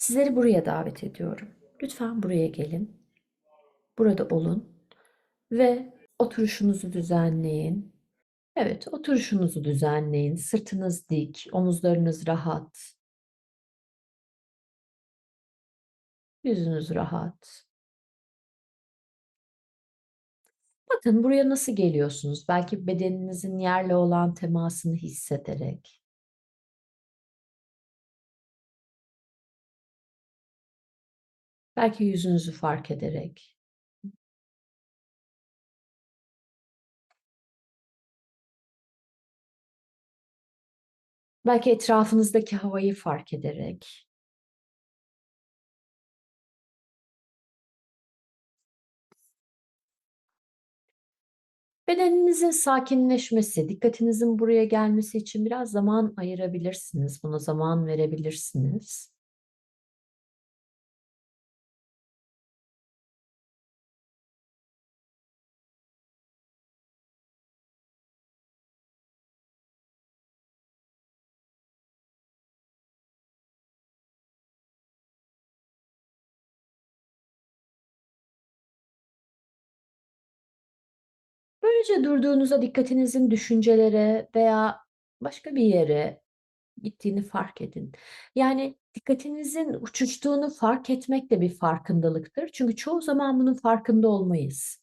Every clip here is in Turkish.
Sizleri buraya davet ediyorum. Lütfen buraya gelin. Burada olun ve oturuşunuzu düzenleyin. Evet, oturuşunuzu düzenleyin. Sırtınız dik, omuzlarınız rahat. Yüzünüz rahat. Bakın buraya nasıl geliyorsunuz? Belki bedeninizin yerle olan temasını hissederek. Belki yüzünüzü fark ederek. Belki etrafınızdaki havayı fark ederek. Bedeninizin sakinleşmesi, dikkatinizin buraya gelmesi için biraz zaman ayırabilirsiniz. Buna zaman verebilirsiniz. Böylece durduğunuzda dikkatinizin düşüncelere veya başka bir yere gittiğini fark edin. Yani dikkatinizin uçuştuğunu fark etmek de bir farkındalıktır. Çünkü çoğu zaman bunun farkında olmayız.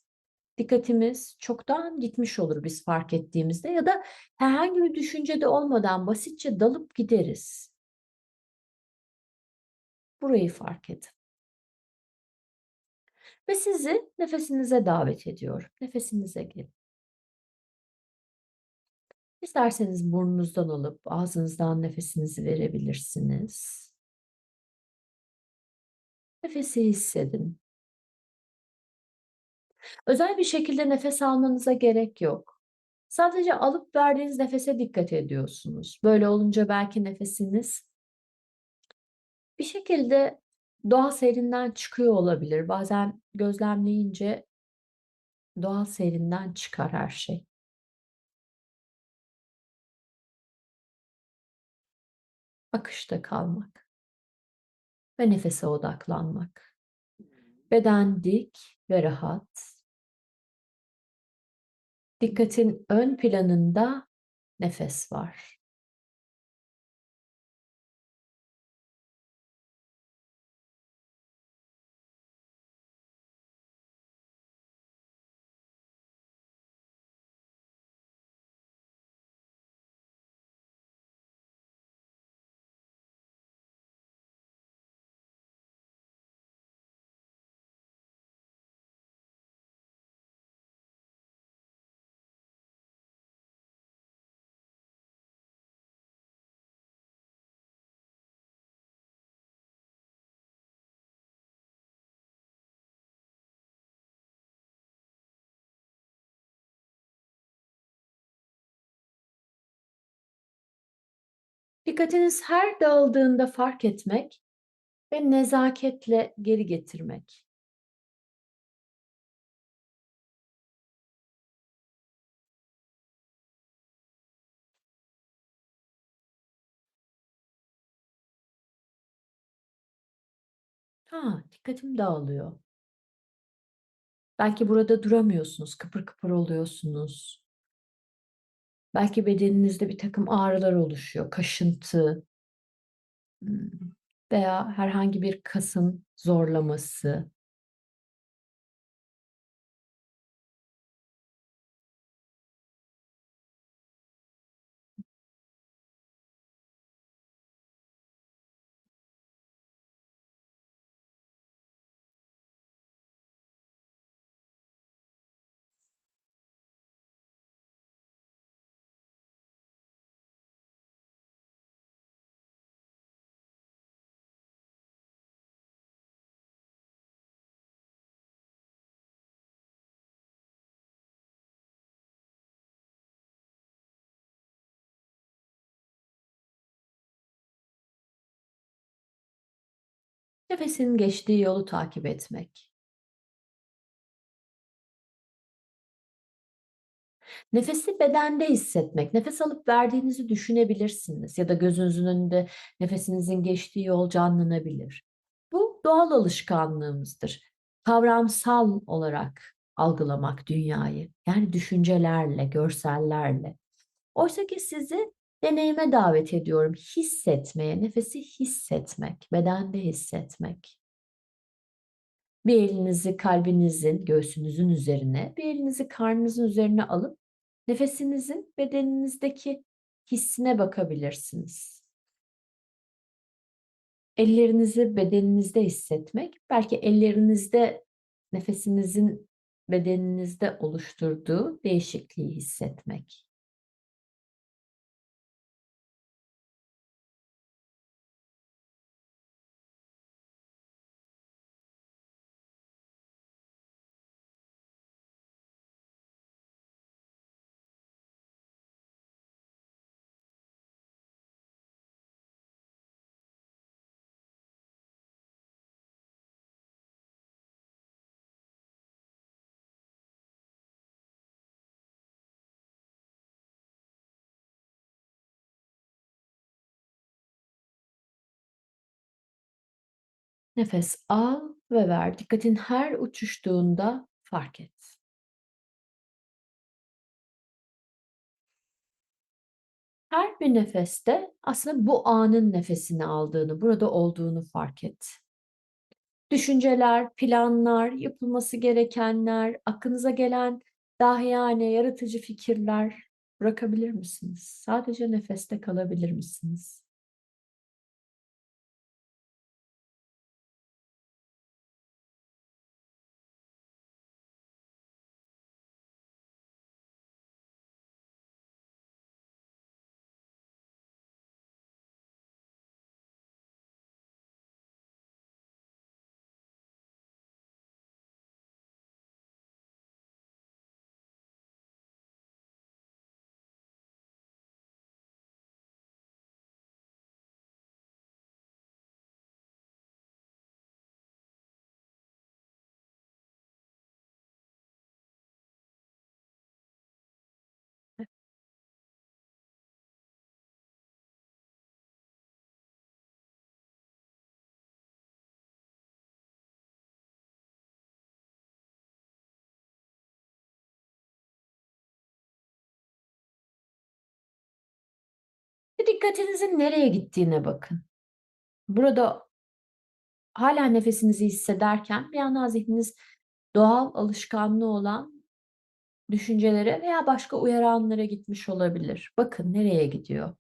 Dikkatimiz çoktan gitmiş olur biz fark ettiğimizde ya da herhangi bir düşüncede olmadan basitçe dalıp gideriz. Burayı fark edin. Ve sizi nefesinize davet ediyorum. Nefesinize gelin. İsterseniz burnunuzdan alıp ağzınızdan nefesinizi verebilirsiniz. Nefesi hissedin. Özel bir şekilde nefes almanıza gerek yok. Sadece alıp verdiğiniz nefese dikkat ediyorsunuz. Böyle olunca belki nefesiniz bir şekilde doğal seyrinden çıkıyor olabilir. Bazen gözlemleyince doğal seyrinden çıkar her şey. Akışta kalmak ve nefese odaklanmak. Beden dik ve rahat. Dikkatin ön planında nefes var. Dikkatiniz her dağıldığında fark etmek ve nezaketle geri getirmek. Ha, dikkatim dağılıyor. Belki burada duramıyorsunuz, kıpır kıpır oluyorsunuz. Belki bedeninizde bir takım ağrılar oluşuyor, kaşıntı veya herhangi bir kasın zorlaması. Nefesin geçtiği yolu takip etmek. Nefesi bedende hissetmek, nefes alıp verdiğinizi düşünebilirsiniz ya da gözünüzün önünde nefesinizin geçtiği yol canlanabilir. Bu doğal alışkanlığımızdır. Kavramsal olarak algılamak dünyayı, yani düşüncelerle, görsellerle. Oysa ki sizi deneyime davet ediyorum. Hissetmeye, nefesi hissetmek, bedende hissetmek. Bir elinizi kalbinizin, göğsünüzün üzerine, bir elinizi karnınızın üzerine alıp nefesinizin bedeninizdeki hissine bakabilirsiniz. Ellerinizi bedeninizde hissetmek, belki ellerinizde nefesinizin bedeninizde oluşturduğu değişikliği hissetmek. Nefes al ve ver. Dikkatin her uçuştuğunda fark et. Her bir nefeste aslında bu anın nefesini aldığını, burada olduğunu fark et. Düşünceler, planlar, yapılması gerekenler, aklınıza gelen dahiyane, yaratıcı fikirler bırakabilir misiniz? Sadece nefeste kalabilir misiniz? Dikkatinizin nereye gittiğine bakın. Burada hala nefesinizi hissederken bir anda zihniniz doğal alışkanlığı olan düşüncelere veya başka uyaranlara gitmiş olabilir. Bakın nereye gidiyor.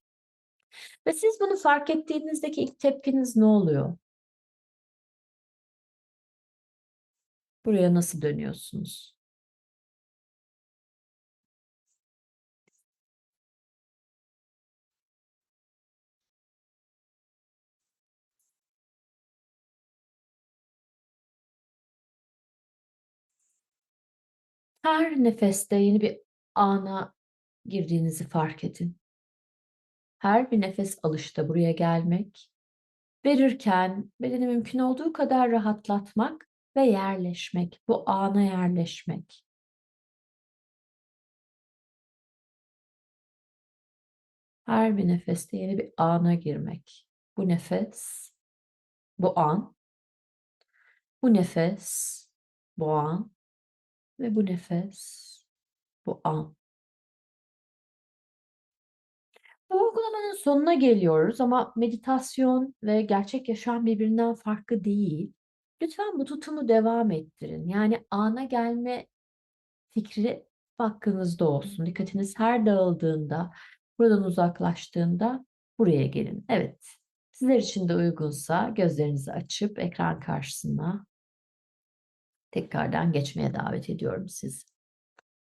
Ve siz bunu fark ettiğinizdeki ilk tepkiniz ne oluyor? Buraya nasıl dönüyorsunuz? Her nefeste yeni bir ana girdiğinizi fark edin. Her bir nefes alışta buraya gelmek, verirken bedeni mümkün olduğu kadar rahatlatmak ve yerleşmek, bu ana yerleşmek. Her bir nefeste yeni bir ana girmek. Bu nefes, bu an, bu nefes, bu an ve bu nefes, bu an. Bu uygulamanın sonuna geliyoruz ama meditasyon ve gerçek yaşam birbirinden farklı değil. Lütfen bu tutumu devam ettirin. Yani ana gelme fikri hakkınızda olsun. Dikkatiniz her dağıldığında, buradan uzaklaştığında buraya gelin. Evet, sizler için de uygunsa gözlerinizi açıp ekran karşısına tekrardan geçmeye davet ediyorum sizi.